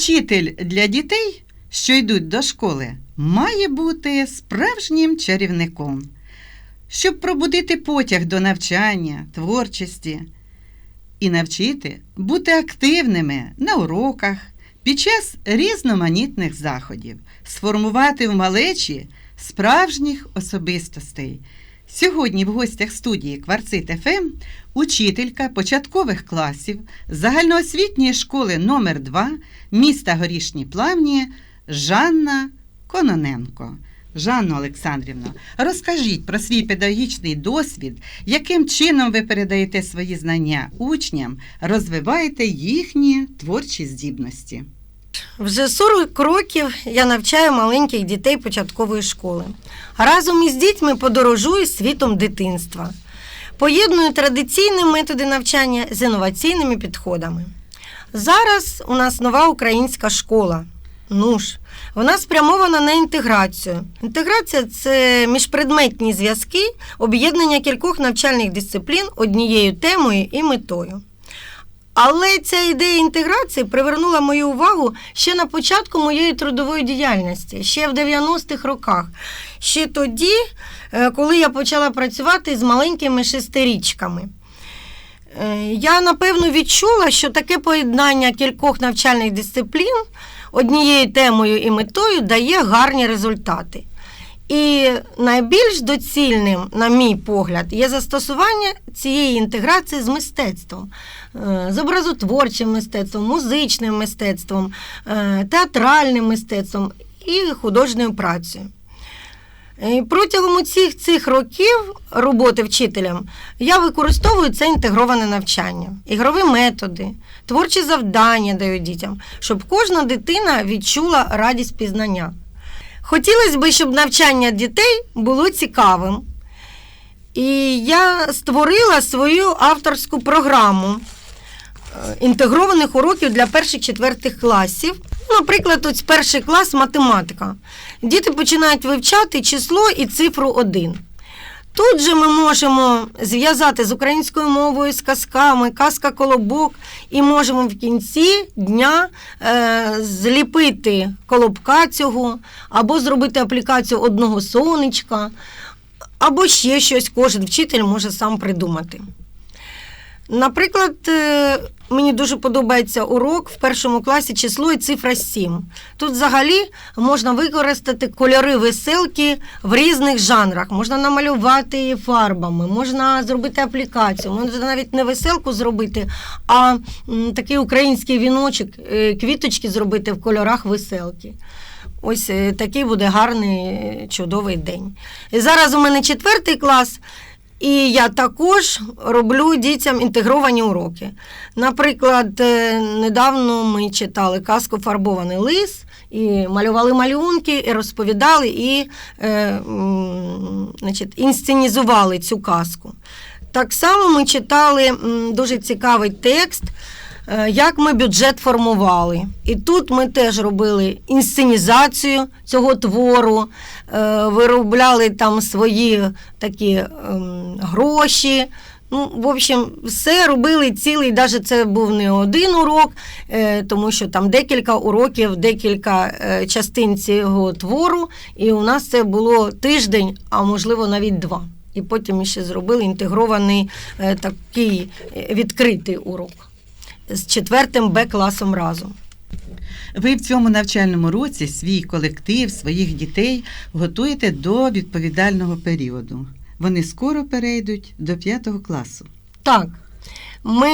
Учитель для дітей, що йдуть до школи, має бути справжнім чарівником, щоб пробудити потяг до навчання, творчості і навчити бути активними на уроках під час різноманітних заходів, сформувати в малечі справжніх особистостей. Сьогодні в гостях студії Кварцит ФМ учителька початкових класів загальноосвітньої школи номер 2 міста Горішні Плавні Жанна Кононенко. Жанно Олександрівно, розкажіть про свій педагогічний досвід, яким чином ви передаєте свої знання учням, розвиваєте їхні творчі здібності. Вже 40 років я навчаю маленьких дітей початкової школи. Разом із дітьми подорожую світом дитинства. Поєдную традиційні методи навчання з інноваційними підходами. Зараз у нас нова українська школа. НУШ. Вона спрямована на інтеграцію. Інтеграція це міжпредметні зв'язки, об'єднання кількох навчальних дисциплін однією темою і метою. Але ця ідея інтеграції привернула мою увагу ще на початку моєї трудової діяльності, ще в 90-х роках. Ще тоді, е, коли я почала працювати з маленькими шестирічками. Е, Я напевно відчула, що таке поєднання кількох навчальних дисциплін однією темою і метою дає гарні результати. І найбільш доцільним, на мій погляд, є застосування цієї інтеграції з мистецтвом, Е, з образотворчим мистецтвом, музичним мистецтвом, е, театральним мистецтвом і художньою працею. І Протягом усіх цих років роботи вчителем я використовую це інтегроване навчання, ігрові методи, творчі завдання даю дітям, щоб кожна дитина відчула радість пізнання. Хотілося б, щоб навчання дітей було цікавим. І я створила свою авторську програму е, інтегрованих уроків для перших четвертих класів. Наприклад, ось перший клас математика. Діти починають вивчати число і цифру 1. Тут же ми можемо зв'язати з українською мовою, з казками, казка колобок, і можемо в кінці дня е, зліпити колобка цього, або зробити аплікацію одного сонечка, або ще щось кожен вчитель може сам придумати. Наприклад, е, мені дуже подобається урок в першому класі число і цифра 7. Тут взагалі можна використати кольори веселки в різних жанрах. Можна намалювати її фарбами, можна зробити аплікацію, можна навіть не веселку зробити, а такий український віночок, е, квіточки зробити в кольорах веселки. Ось е, такий буде гарний, чудовий день. І зараз у мене четвертий клас. І я також роблю дітям інтегровані уроки. Наприклад, е, недавно ми читали казку Фарбований лис і малювали малюнки, і розповідали, і е, значить, інсценізували цю казку. Так само ми читали дуже цікавий текст. Е, Як ми бюджет формували. І тут ми теж робили інсценізацію цього твору, е, виробляли там свої такі ем, гроші. Ну, в общем, все робили цілий, навіть це був не один урок, е, тому що там декілька уроків, декілька частин цього твору, і у нас це було тиждень, а можливо навіть два. І потім ще зробили інтегрований такий відкритий урок з четвертим Б-класом разом. Ви в цьому навчальному році свій колектив, своїх дітей готуєте до відповідального періоду. Вони скоро перейдуть до п'ятого класу. Так, ми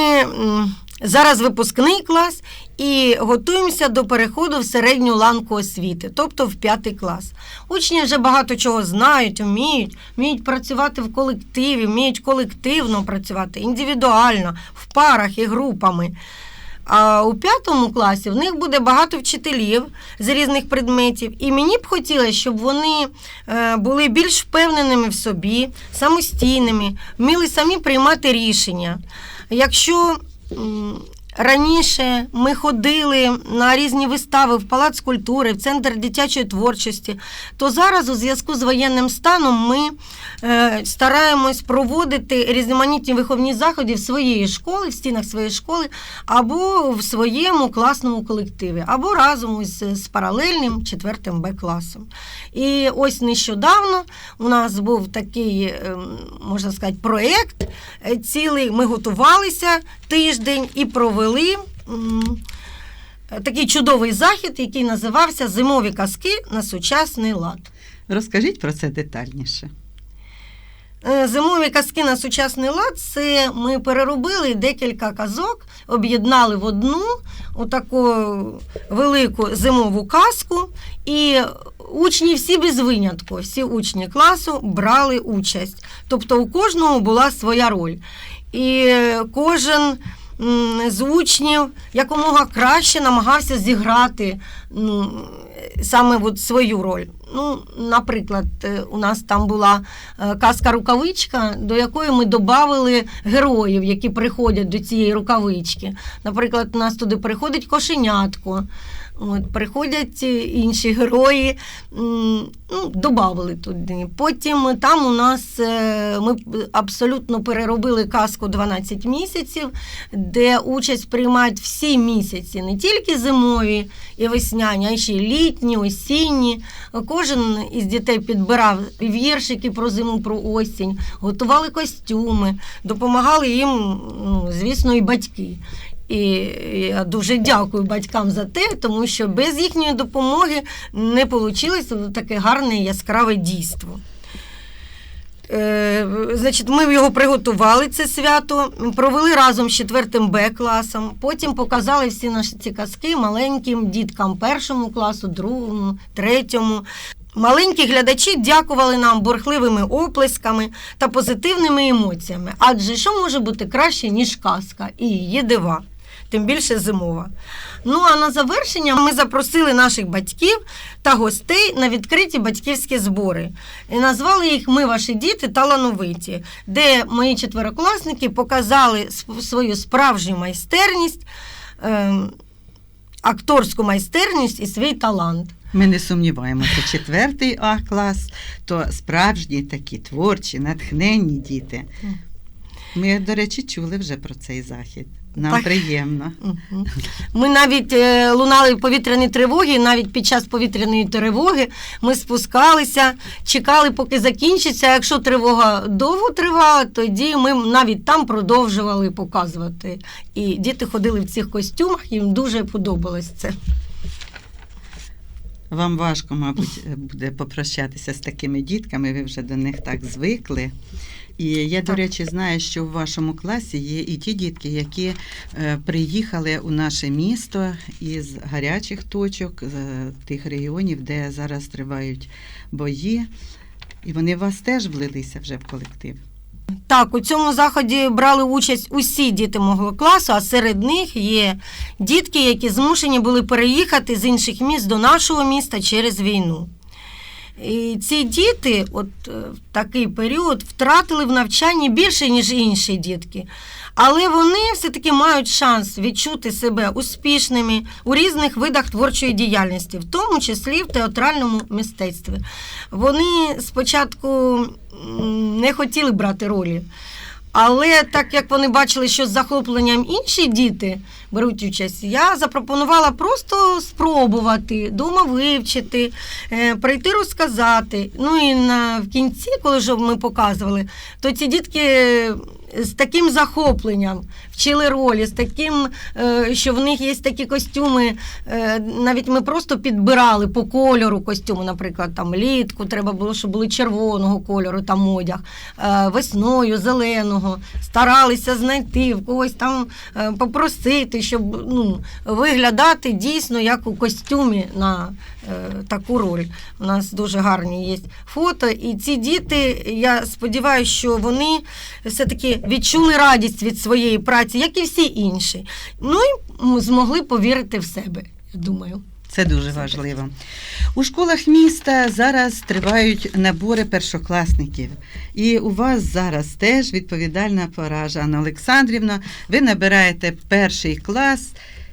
зараз випускний клас і готуємося до переходу в середню ланку освіти, тобто в п'ятий клас. Учні вже багато чого знають, вміють, вміють працювати в колективі, вміють колективно працювати, індивідуально, в парах і групами. А у п'ятому класі в них буде багато вчителів з різних предметів, і мені б хотілося, щоб вони е, були більш впевненими в собі, самостійними, вміли самі приймати рішення. Якщо раніше ми ходили на різні вистави в Палац культури, в Центр дитячої творчості, то зараз у зв'язку з воєнним станом ми е, стараємось проводити різноманітні виховні заходи в своєї школи, в стінах своєї школи, або в своєму класному колективі, або разом із з паралельним 4 Б класом. І ось нещодавно у нас був такий, ем, можна сказати, проєкт е, цілий. Ми готувалися тиждень і провели такий чудовий захід, який називався Зимові казки на сучасний лад. Розкажіть про це детальніше. Е, Зимові казки на сучасний лад це ми переробили декілька казок, об'єднали в одну отаку велику зимову казку, і учні всі без винятку, всі учні класу брали участь. Тобто у кожного була своя роль. І кожен з учнів якомога краще намагався зіграти ну, саме от свою роль. Ну, наприклад, е, у нас там була е, казка рукавичка, до якої ми додали героїв, які приходять до цієї рукавички. Наприклад, у нас туди приходить кошенятко. От, приходять е, інші герої, ну, додали туди. Потім там у нас е, ми абсолютно переробили казку 12 місяців, де участь приймають всі місяці, не тільки зимові і весняні, а ще й літні, осінні. Кожен із дітей підбирав віршики про зиму, про осінь, готували костюми, допомагали їм, ну, звісно, і батьки. І я дуже дякую батькам за те, тому що без їхньої допомоги не вийшло таке гарне яскраве дійство. Е, значить, ми його приготували, це свято, провели разом з 4 Б класом, потім показали всі наші ці казки маленьким діткам першому класу, другому, третьому. Маленькі глядачі дякували нам бурхливими оплесками та позитивними емоціями. Адже що може бути краще, ніж казка і її дива, тим більше зимова. Ну а на завершення ми запросили наших батьків та гостей на відкриті батьківські збори. І назвали їх Ми ваші діти талановиті, де мої четверокласники показали свою справжню майстерність, ем, акторську майстерність і свій талант. Ми не сумніваємося, четвертий А клас то справжні такі творчі, натхненні діти. Ми, до речі, чули вже про цей захід. Нам Так. приємно. Ми навіть е, лунали повітряні тривоги, і навіть під час повітряної тривоги ми спускалися, чекали, поки закінчиться. Якщо тривога довго тривала, тоді ми навіть там продовжували показувати. І діти ходили в цих костюмах, їм дуже подобалось це. Вам важко, мабуть, буде попрощатися з такими дітками, ви вже до них так звикли. І я, до речі, знаю, що в вашому класі є і ті дітки, які е, приїхали у наше місто із гарячих точок, з е, тих регіонів, де зараз тривають бої. І вони вас теж влилися вже в колектив. Так, у цьому заході брали участь усі діти мого класу, а серед них є дітки, які змушені були переїхати з інших міст до нашого міста через війну. І ці діти, от е, в такий період, втратили в навчанні більше, ніж інші дітки. Але вони все-таки мають шанс відчути себе успішними у різних видах творчої діяльності, в тому числі в театральному мистецтві. Вони спочатку не хотіли брати ролі. Але так як вони бачили, що з захопленням інші діти беруть участь, я запропонувала просто спробувати дома вивчити, е, прийти розказати. Ну і на в кінці, коли вже ми показували, то ці дітки з таким захопленням вчили ролі, з таким, е, що в них є такі костюми. е, Навіть ми просто підбирали по кольору костюму, наприклад, там літку треба було, щоб були червоного кольору там одяг, е, весною зеленого. Старалися знайти в когось там попросити, щоб ну, виглядати дійсно як у костюмі на таку роль. У нас дуже гарні є фото. І ці діти, я сподіваюся, що вони все-таки відчули радість від своєї праці, як і всі інші. Ну і змогли повірити в себе, я думаю. Це дуже важливо. У школах міста зараз тривають набори першокласників. І у вас зараз теж відповідальна пора, Жанна Олександрівна. Ви набираєте перший клас.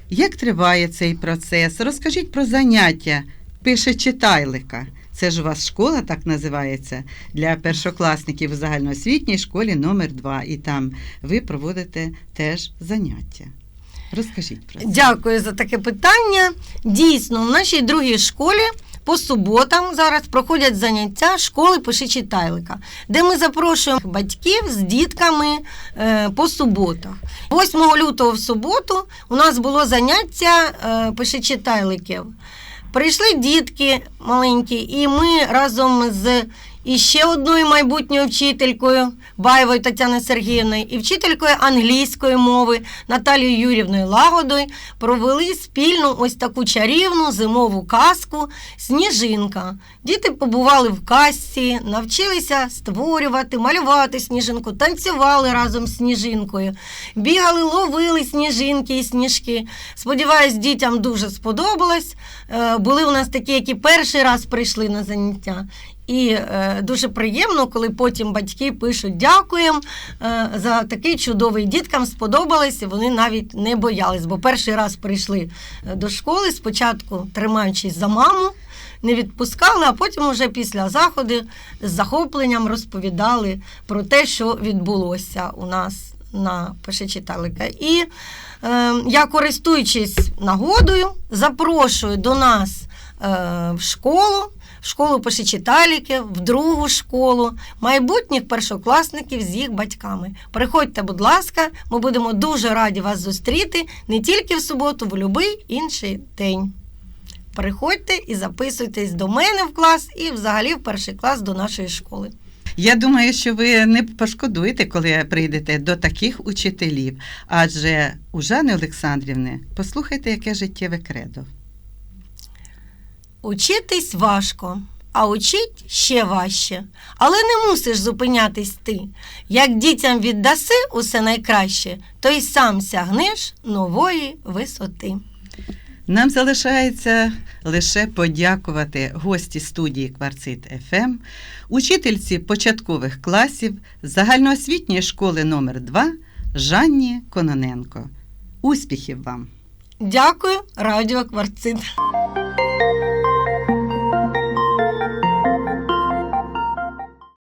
Як триває цей процес? Розкажіть про заняття пише читайлика. Це ж у вас школа так називається для першокласників у загальноосвітній школі номер 2 І там ви проводите теж заняття. Розкажіть про це. Дякую за таке питання. Дійсно, в нашій другій школі по суботам зараз проходять заняття школи пиши читайлика, де ми запрошуємо батьків з дітками е, по суботах. 8 лютого в суботу у нас було заняття е, пиши читайликів. Прийшли дітки маленькі, і ми разом з іще одною майбутньою вчителькою Баєвою Тетяною Сергіївною і вчителькою англійської мови Наталією Юрівною Лагодою провели спільну ось таку чарівну зимову казку Сніжинка. Діти побували в казці, навчилися створювати, малювати сніжинку, танцювали разом з сніжинкою, бігали, ловили сніжинки і сніжки. Сподіваюсь, дітям дуже сподобалось. Е, Були у нас такі, які перший раз прийшли на заняття. І е, дуже приємно, коли потім батьки пишуть дякуємо е, за такий чудовий. Діткам сподобалось, і вони навіть не боялись, бо перший раз прийшли е, до школи, спочатку тримаючись за маму, не відпускали, а потім уже після заходу з захопленням розповідали про те, що відбулося у нас на Пишечиталика. І е, я, користуючись нагодою, запрошую до нас е, в школу, школу Пишечиталіків, в другу школу, майбутніх першокласників з їх батьками. Приходьте, будь ласка, ми будемо дуже раді вас зустріти не тільки в суботу, в будь-який інший день. Приходьте і записуйтесь до мене в клас і взагалі в перший клас до нашої школи. Я думаю, що ви не пошкодуєте, коли прийдете до таких учителів. Адже у Жани Олександрівни послухайте, яке життєве кредо. Учитись важко, а учить ще важче. Але не мусиш зупинятись ти. Як дітям віддаси усе найкраще, то й сам сягнеш нової висоти. Нам залишається лише подякувати гості студії Кварцит ФМ, учительці початкових класів загальноосвітньої школи номер 2 Жанні Кононенко. Успіхів вам! Дякую, Радіо Кварцит.